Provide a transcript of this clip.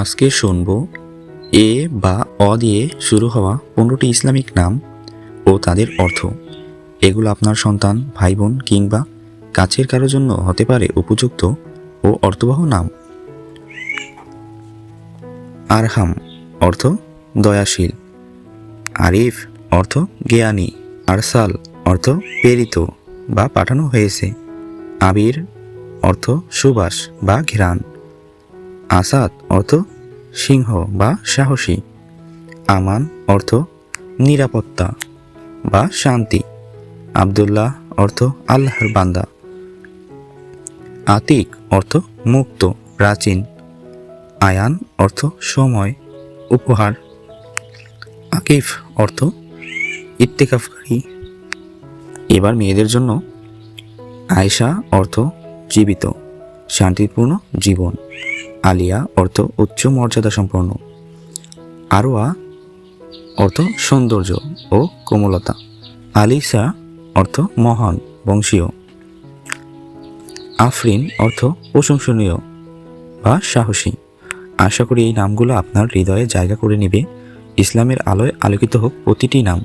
আজকে শুনব এ বা অ দিয়ে শুরু হওয়া পনেরোটি ইসলামিক নাম ও তাদের অর্থ। এগুলো আপনার সন্তান ভাই বোন কিংবা কাছের কারও জন্য হতে পারে উপযুক্ত ও অর্থবহ নাম। আরহাম, অর্থ দয়াশীল। আরিফ, অর্থ জ্ঞানী। আরসাল, অর্থ প্রেরিত বা পাঠানো হয়েছে। আবির, অর্থ সুবাস বা ঘ্রাণ। আসাদ অর্থ সিংহ বা সাহসী। আমান অর্থ নিরাপত্তা বা শান্তি। আব্দুল্লাহ অর্থ আল্লাহর বান্দা। আতিক অর্থ মুক্ত, প্রাচীন। আয়ান অর্থ সময়, উপহার। আকিফ অর্থ ইত্তেকাফকারী এবার মেয়েদের জন্য আয়শা অর্থ জীবিত, শান্তিপূর্ণ জীবন। আলিয়া অর্থ উচ্চ মর্যাদা সম্পন্ন। আরোয়া অর্থ সৌন্দর্য ও কোমলতা। আলিসা অর্থ মহান, বংশীয়। আফরিন অর্থ প্রশংসনীয় বা সাহসী। আশা করি এই নামগুলো আপনার হৃদয়ে জায়গা করে নেবে। ইসলামের আলোয় আলোকিত হোক প্রতিটি নাম।